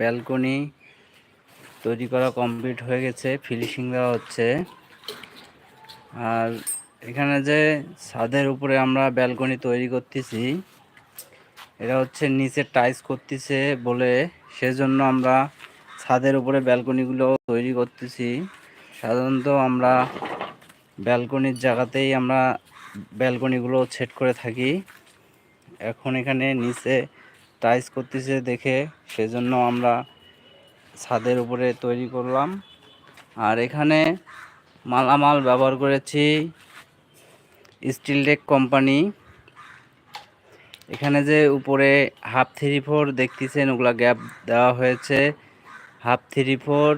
Balcony তৈরি করা complete হয়ে গেছে, ফিনিশিং দেওয়া হচ্ছে। আর এখানে যে ছাদের উপরে আমরা ব্যালকনি তৈরি করতেছি, এটা হচ্ছে নিচে টাইস করতেছে বলে সেজন্য আমরা ছাদের উপরে ব্যালকনিগুলো তৈরি করতেছি। সাধারণত আমরা ব্যালকনির জায়গাতেই আমরা ব্যালকনিগুলো সেট করে থাকি। এখন এখানে নিচে টাইস করতেছে দেখে, সেজন্য আমরা ছাদের উপরে তৈরি করলাম। আর এখানে মালামাল ব্যবহার করেছি স্টিল ডেক কোম্পানি। এখানে যে উপরে হাফ থ্রি ফোর দেখতেছেন, ওগুলা গ্যাপ দেওয়া হয়েছে। হাফ থ্রি ফোর,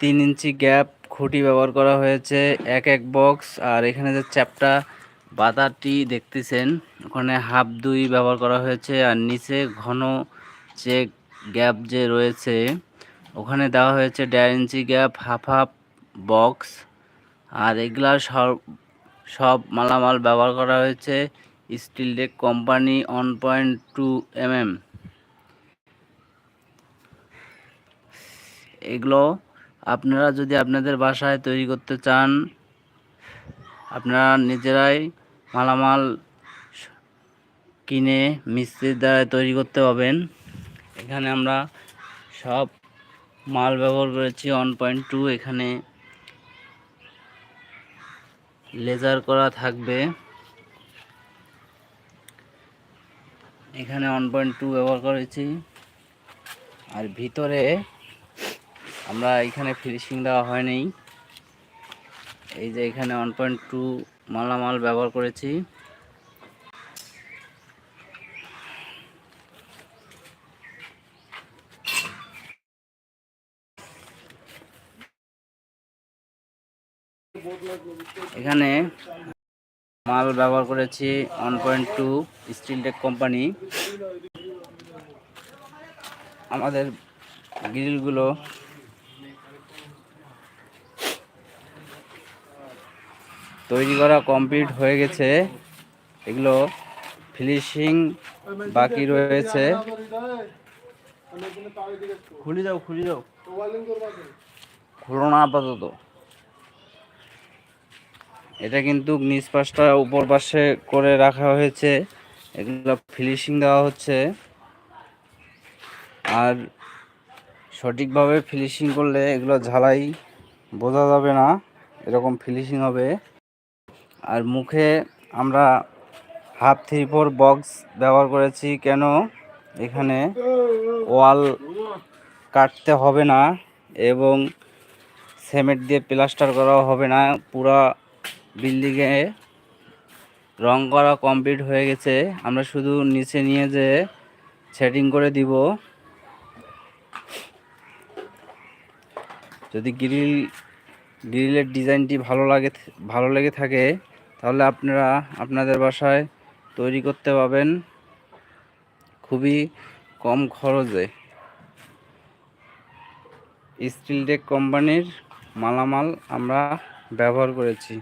তিন ইঞ্চি গ্যাপ খুঁটি ব্যবহার করা হয়েছে, এক এক বক্স। আর এখানে যে চ্যাপটা বাতাটি দেখতেছেন, ওখানে হাফ দুই ব্যবহার করা হয়েছে আর নিচে ঘন যে গ্যাপ যে রয়েছে, ওখানে দেওয়া হয়েছে দেড় inch gap, half half box, আর এগুলা সব সব মালামাল ব্যবহার করা হয়েছে steel deck company one point two mm. এগুলো আপনারা যদি আপনাদের বাসায় তৈরি করতে চান, আপনারা নিজেরাই মালামাল কিনে মিস্ত্রির দ্বারা তৈরি করতে পারবেন। এখানে আমরা সব মাল ব্যবহার করেছি ওয়ান পয়েন্ট টু এখানে লেজার করা থাকবে। এখানে ওয়ান পয়েন্ট টু ব্যবহার করেছি। আর ভিতরে আমরা এখানে ফিনিশিং দেওয়া হয়নি। এই যে এখানে ওয়ান পয়েন্ট টু মালামাল ব্যবহার করেছি। এখানে মাল ব্যবহার করেছি one point two steel tech company. আমাদের গ্রিলগুলো তৈরি করা কমপ্লিট হয়ে গেছে। এগুলো ফিনিশিং বাকি রয়েছে। খুলে যাও খুলে যাও খুলো না আপাতত। এটা কিন্তু নিচ পাশটা উপর পাশে করে রাখা হয়েছে। এগুলো ফিনিশিং দেওয়া হচ্ছে। আর সঠিকভাবে ফিনিশিং করলে এগুলো ঝালাই বোঝা যাবে না। এরকম ফিনিশিং হবে। আর মুখে আমরা হাফ থ্রি ফোর বক্স ব্যবহার করেছি, কেন এখানে ওয়াল কাটতে হবে না এবং সিমেন্ট দিয়ে প্লাস্টার করাও হবে না। পুরা বিল্ডিংয়ে রং করা কমপ্লিট হয়ে গেছে। আমরা শুধু নিচে নিয়ে যে সেটিং করে দিব। যদি গ্রিল, গ্রিলের ডিজাইনটি ভালো লাগে, ভালো লেগে থাকে তাহলে আপনারা আপনাদের বাসায় তৈরি করতে পাবেন খুবই কম খরচে স্টিল ডেক কোম্পানির মালামাল আমরা ব্যবহার করেছি।